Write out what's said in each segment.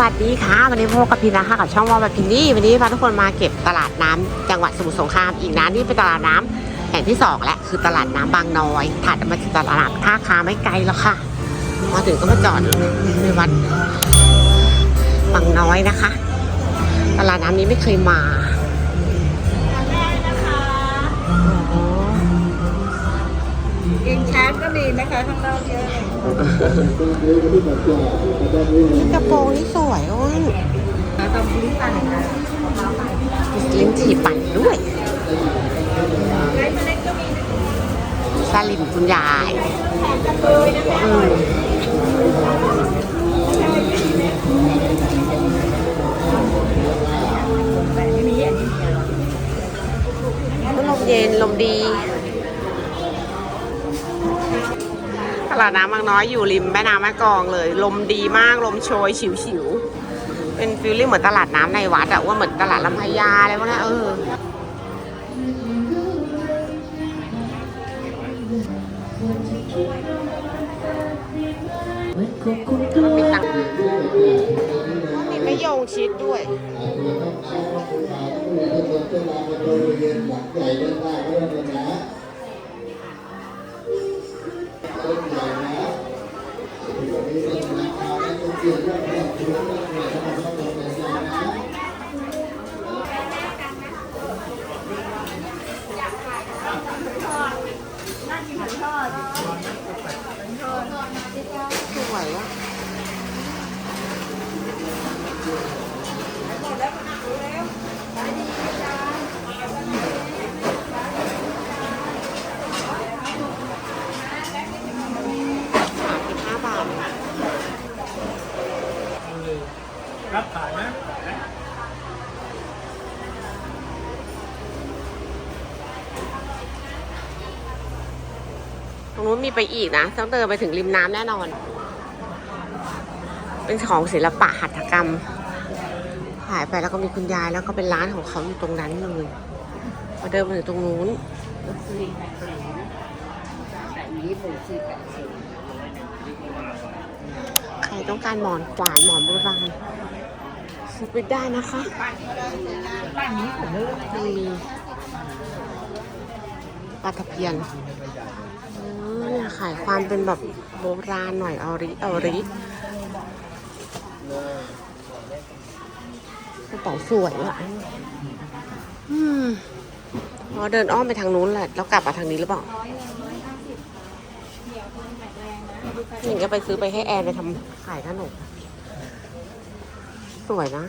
วัสดีค่ะวันนี้พบกับพี่นะคะกับช่องวอลแบบพินนี่วันนี้พาทุกคนมาเก็บตลาดน้ำจังหวัดสมุทรสงครามอีกนะนี่เป็นตลาดน้ำแห่งที่สองและคือตลาดน้ำบางน้อยถัดมาจากตลาดน้ำท่าคาไม่ไกลแล้วค่ะมาถึงก็มาจอดในวัดบางน้อยนะคะ ตลาดน้ำนี้ไม่เคยมา กินแชทก็มีนะคะข้างนอกเยอะเลยกระโปรงนี่สวยอ้นแล้วก็ลิ้นปั่นนะมีลิ้นจี่ปั่นด้วยไอ้เมล็ดก็มีสลิมคุณยายอืมลมเย็นลมดี ลาดน้ำบางน้อยอยู่ริมแม่น้ำแม่กองเลย ลมดีมากลมโชยฉิวๆเป็นฟิลลิ่งเหมือนตลาดน้ำในวัดอะว่าเหมือนตลาดลำพญาอะไรพวกนั้นเออมันมีตังมันมีมะยงชิดด้วยส Thank you. รับขายไหมตรงนู้นมีไปอีกนะต้องเดินไปถึงริมน้ำแน่นอน เป็นของศิลปะหัตถกรรมหายไปแล้วก็มีคุณยายแล้วก็เป็นร้านของเขาอยู่ตรงนั้นเลยพอเดินมาถึงตรงนู้นใค รต้องการหมอนขวานหมอนโบราณซื้อไปได้นะคะบ้านนี้ผมเลือกมีปลาตะเพียนเนี่ยขายความเป็นแบบโบราณหน่อยเอาริเอาริกระเป๋าสวยอะอืมพอเดินอ้อมไปทางนู้นแหละ แล้วกลับมาทางนี้หรือเปล่า หนิงก็ไปซื้อไปให้แอนไปทำขายขนมสวยนะ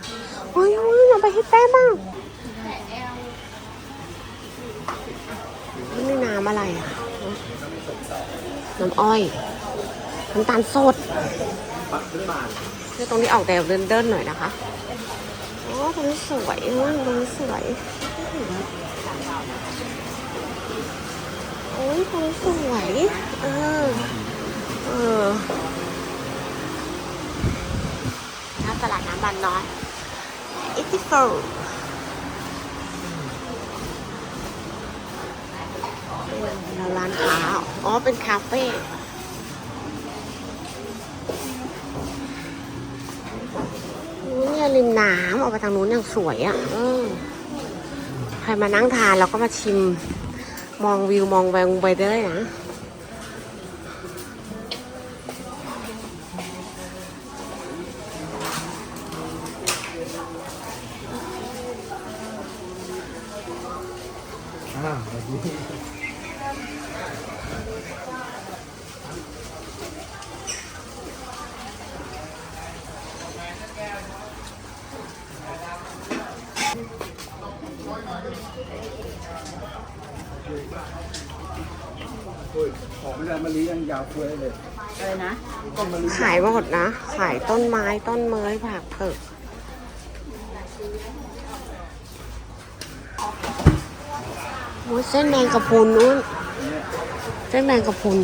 เฮ้ยเฮ้ยเอาไปให้แต้บ้างนี่น้ำอะไรอะ น้ำอ้อย น้ำตาลสดคือตรงนี้ออกแนวเดินๆหน่อยนะคะอ๋อตรงนี้สวยมากตรงนี้สวยโอ้ยตรงนี้สวยเออ เออน้ำตลาดน้ำบานน้อยอิติโฟแล้วร้านค้า อ๋อ เป็นคาเฟ่เนี่ยริมน้ำออกไปทางนู้นอย่างสวยอะใครมานั่งทานแล้วก็มาชิม มองวิวมองแวงไปได้นะ อ่าสวัสดีของไม่ได้มาเลี้ยงยาวเฟ้ยเลย อะไรนะต้นมะลิขายหมดนะ ขายต้นไม้ต้นเมยผักเผือก โอ้ยเส้นแมงกะพรุนนู้น เส้นแมงกะพรุน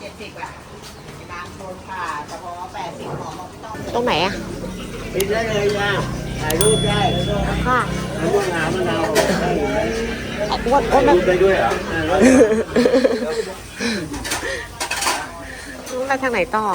เจ็ดสิบอะบางคนค่ะเฉพาะแปดสิบของมันต้องตรงไหนอะปิดได้เลยจ้าถ่ายรูปได้ค่ะถ่ายรูปหามะนาวได้อ้วนอ้วนแบบรูปได้ด้วยเหรออ่าแล้ว ไปทางไหนต่อ